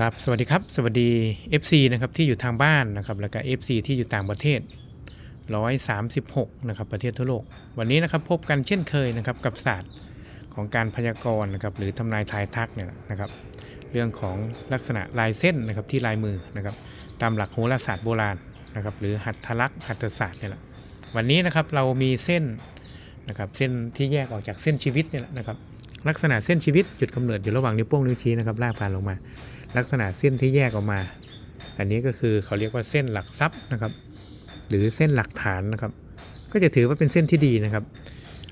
ครับสวัสดีครับ สวัสดี FC นะครับที่อยู่ทางบ้านนะครับแล้วก็ FC ที่อยู่ต่างประเทศ 136นะครับประเทศทั่วโลก วันนี้นะครับพบกันเช่นเคยนะครับกับศาสตร์ของการพยากรณ์นะครับหรือทำนายทายทักเนี่ยนะครับ เรื่องของลักษณะลายเส้นนะครับที่ลายมือนะครับตามหลักโหราศาสตร์โบราณนะครับหรือหัตถลักษณ์หัตถศาสตร์เนี่ยแหละวันนี้นะครับเรามีเส้นนะครับเส้นที่แยกออกจากเส้นชีวิตเนี่ยแหละนะครับลักษณะเส้นชีวิตจุดกำเนิดอยู่ระหว่างนิ้วโป้งนิ้วชี้นะครับลากผ่านลงมา ลักษณะเส้นที่แยกออกมา อันนี้ก็คือเขาเรียกว่าเส้นหลักทรัพย์นะครับ หรือเส้นหลักฐานนะครับ ก็จะถือว่าเป็นเส้นที่ดีนะครับ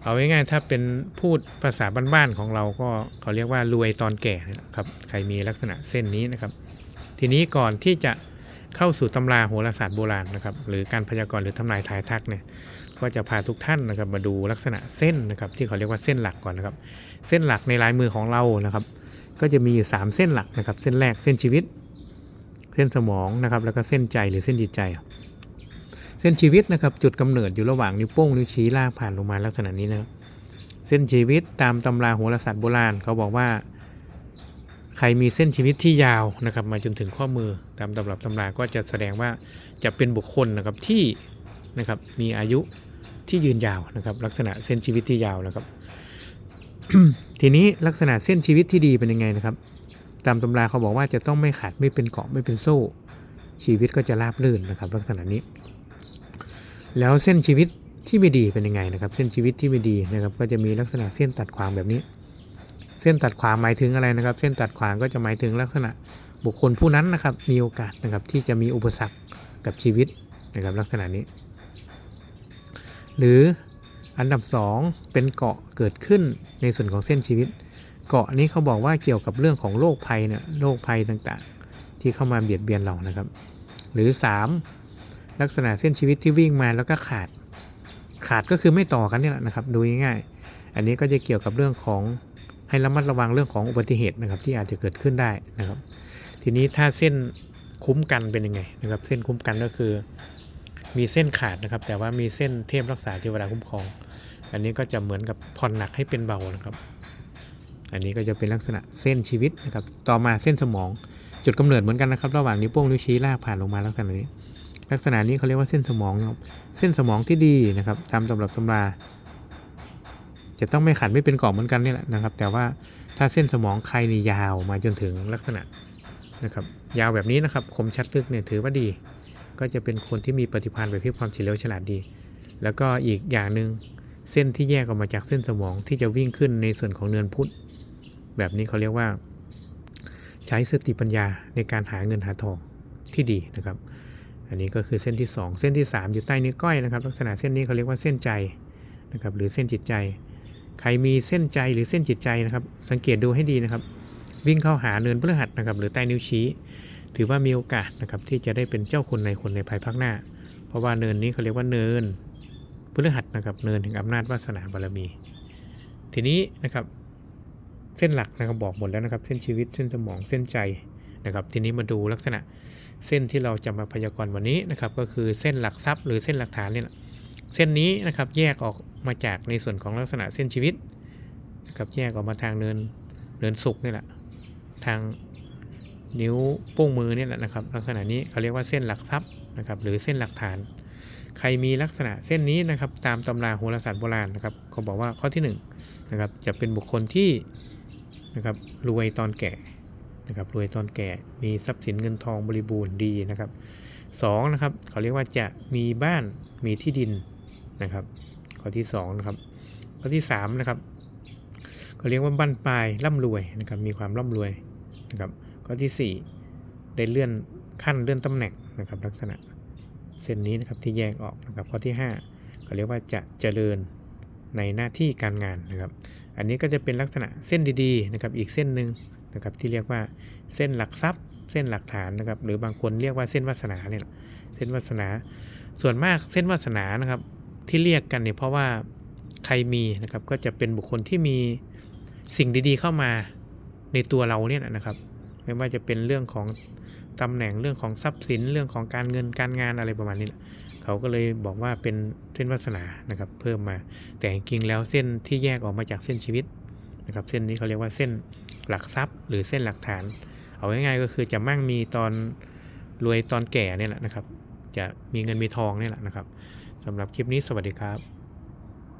เอาง่ายๆถ้าเป็นพูดภาษาบ้านๆของเราก็เขาเรียกว่ารวยตอนแก่นะครับ ใครมีลักษณะเส้นนี้นะครับ ทีนี้ก่อนที่จะเข้าสู่ตำราโหราศาสตร์โบราณนะครับ หรือการพยากรณ์หรือทำนายทายทักเนี่ยก็จะพาทุกท่านนะครับมาดูลักษณะเส้นนะครับ ที่เขาเรียกว่าเส้นหลักก่อนนะครับ เส้นหลักในลายมือของเรานะครับ ก็จะมีอยู่ 3 เส้นหลักนะครับ เส้นแรกเส้นชีวิต เส้นสมองนะครับ แล้วก็เส้นใจหรือเส้นจิตใจ เส้นชีวิตนะครับจุดกำเนิดอยู่ระหว่างนิ้วโป้งนิ้วชี้ลากผ่านลงมาลักษณะนี้นะครับเส้นชีวิตตามตำราโหราศาสตร์โบราณเขาบอกว่า ใครมีเส้นชีวิตที่ยาวนะครับ มาจนถึงข้อมือตามตำรับตำราก็จะแสดงว่าจะเป็นบุคคลนะครับที่นะครับมีอายุที่ยืนยาวนะครับ ลักษณะเส้นชีวิตที่ยาวนะครับ ทีนี้ลักษณะเส้นชีวิตที่ดีเป็นยังไงนะครับ ตามตำราเขาบอกว่าจะต้องไม่ขาดไม่เป็นเกาะไม่เป็นโซ่ ชีวิตก็จะราบรื่นนะครับ ลักษณะนี้ แล้วเส้นชีวิตที่ไม่ดีเป็นยังไงนะครับ เส้นชีวิตที่ไม่ดีนะครับ ก็จะมีลักษณะเส้นตัดขวางแบบนี้ เส้นตัดขวางหมายถึงอะไรนะครับ เส้นตัดขวางก็จะหมายถึงลักษณะบุคคลผู้นั้นนะครับ มีโอกาสนะครับที่จะมีอุปสรรคกับชีวิตนะครับ ลักษณะนี้ หรือ อันดับ 2 เป็นเกาะเกิดขึ้นในส่วนของเส้นชีวิต เกาะนี้เขาบอกว่าเกี่ยวกับเรื่องของโรคภัยเนี่ยโรคภัยต่างๆ ที่เข้ามาเบียดเบียนเรานะครับ หรือ 3 ลักษณะเส้นชีวิตที่วิ่งมาแล้วก็ขาด ขาดก็คือไม่ต่อกันนี่แหละนะครับ ดูง่ายๆอันนี้ก็จะเกี่ยวกับเรื่องของให้ระมัดระวังเรื่องของอุบัติเหตุนะครับ ที่อาจจะเกิดขึ้นได้นะครับ ทีนี้ถ้าเส้นคุ้มกันเป็นยังไงนะครับ เส้นคุ้มกันก็คือ มีเส้นขาดนะครับ แต่ว่ามีเส้นเทพรักษาเทวดาคุ้มครอง อันนี้ก็จะเหมือนกับผ่อนหนักให้เป็นเบานะครับ อันนี้ก็จะเป็นลักษณะเส้นชีวิตนะครับ ต่อมาเส้นสมอง จุดกำเนิดเหมือนกันนะครับ ระหว่างนิ้วโป้งนิ้วชี้ลากผ่านลงมาลักษณะนี้ ลักษณะนี้เขาเรียกว่าเส้นสมองนะครับ เส้นสมองที่ดีนะครับ ตามตำรับตำราจะต้องไม่ขัดไม่เป็นกรอบเหมือนกันนี่แหละนะครับ แต่ว่าถ้าเส้นสมองใครนี่ยาวมาจนถึงลักษณะนะครับ ยาวแบบนี้นะครับ คมชัดลึกเนี่ยถือว่าดี ก็จะเป็นคนที่มีปฏิภาณไหวพริบความเฉลียวฉลาดดี แล้วก็อีกอย่างหนึ่งเส้นที่แยกออกมาจากเส้นสมองที่จะวิ่งขึ้นในส่วนของเนินพุทธแบบนี้เขาเรียกว่า ใช้สติปัญญาในการหาเงินหาทองที่ดีนะครับ อันนี้ก็คือเส้นที่ 2 เส้นที่ 3 อยู่ใต้นิ้วก้อยนะครับ ลักษณะเส้นนี้เขาเรียกว่าเส้นใจนะครับหรือเส้นจิตใจ ใครมีเส้นใจหรือเส้นจิตใจนะครับ สังเกตดูให้ดีนะครับ วิ่งเข้าหาเนินพฤหัสนะครับหรือใต้นิ้วชี้ ถือว่ามีโอกาสนะครับที่จะได้เป็นเจ้าคนในคนในภายภาคหน้า เพราะว่าเนินนี้เขาเรียกว่าเนินพฤหัสนะครับเนินแห่งอำนาจวาสนาบารมี ทีนี้นะครับเส้นหลักนะครับบอกหมดแล้วนะครับเส้นชีวิตเส้นสมองเส้นใจนะครับทีนี้มาดูลักษณะเส้นที่เราจะมาพยากรณ์วันนี้นะครับก็คือเส้นหลักทรัพย์หรือเส้นหลักฐานเนี่ยแหละเส้นนี้นะครับแยกออกมาจากในส่วนของลักษณะเส้นชีวิตนะครับแยกออกมาทางเนินเนินสุกนี่แหละทาง นิ้วโป้งมือเนี่ยแหละนะครับ ลักษณะนี้เขาเรียกว่าเส้นหลักทรัพย์นะครับ หรือเส้นหลักฐาน ใครมีลักษณะเส้นนี้นะครับ ตามตำราโหราศาสตร์โบราณนะครับเขาบอกว่าข้อที่1นงนะครับจะเป็นบุคคลที่นะครับรวยตอนแก่นะครับรวยตอนแก่มีทรัพย์สินเงินทองบริบูรณ์ดีนะครับสองนะครับเขาเรียกว่าจะมีบ้านมีที่ดินนะครับข้อที่สองนะครับข้อที่สามนะครับเขาเรียกว่าบ้านปลายร่ำรวยนะครับมีความร่ำรวยนะครับ ข้อที่ 4 ได้เลื่อนขั้นเลื่อนตำแหน่งนะครับลักษณะเส้นนี้นะครับที่แยกออกนะครับข้อที่5เขาเรียกว่าจะเจริญในหน้าที่การงานนะครับ อันนี้ก็จะเป็นลักษณะเส้นดีๆนะครับอีกเส้นหนึ่งนะครับที่เรียกว่าเส้นหลักทรัพย์เส้นหลักฐานนะครับ หรือบางคนเรียกว่าเส้นวาสนาเนี่ยเส้นวาสนา ส่วนมากเส้นวาสนานะครับที่เรียกกันเนี่ยเพราะว่าใครมีนะครับก็จะเป็นบุคคลที่มีสิ่งดีๆเข้ามาในตัวเราเนี่ยนะครับ ไม่ว่าจะเป็นเรื่องของตำแหน่งเรื่องของทรัพย์สินเรื่องของการเงินการงานอะไรประมาณนี้เขาก็เลยบอกว่าเป็นเส้นวาสนานะครับ เพิ่มมาแต่จริงแล้วเส้นที่แยกออกมาจากเส้นชีวิตนะครับ เส้นนี้เขาเรียกว่าเส้นหลักทรัพย์ หรือเส้นหลักฐาน เอาง่ายๆก็คือจะมั่งมีตอนรวยตอนแก่เนี่ยแหละนะครับ จะมีเงินมีทองเนี่ยแหละนะครับสำหรับคลิปนี้สวัสดีครับ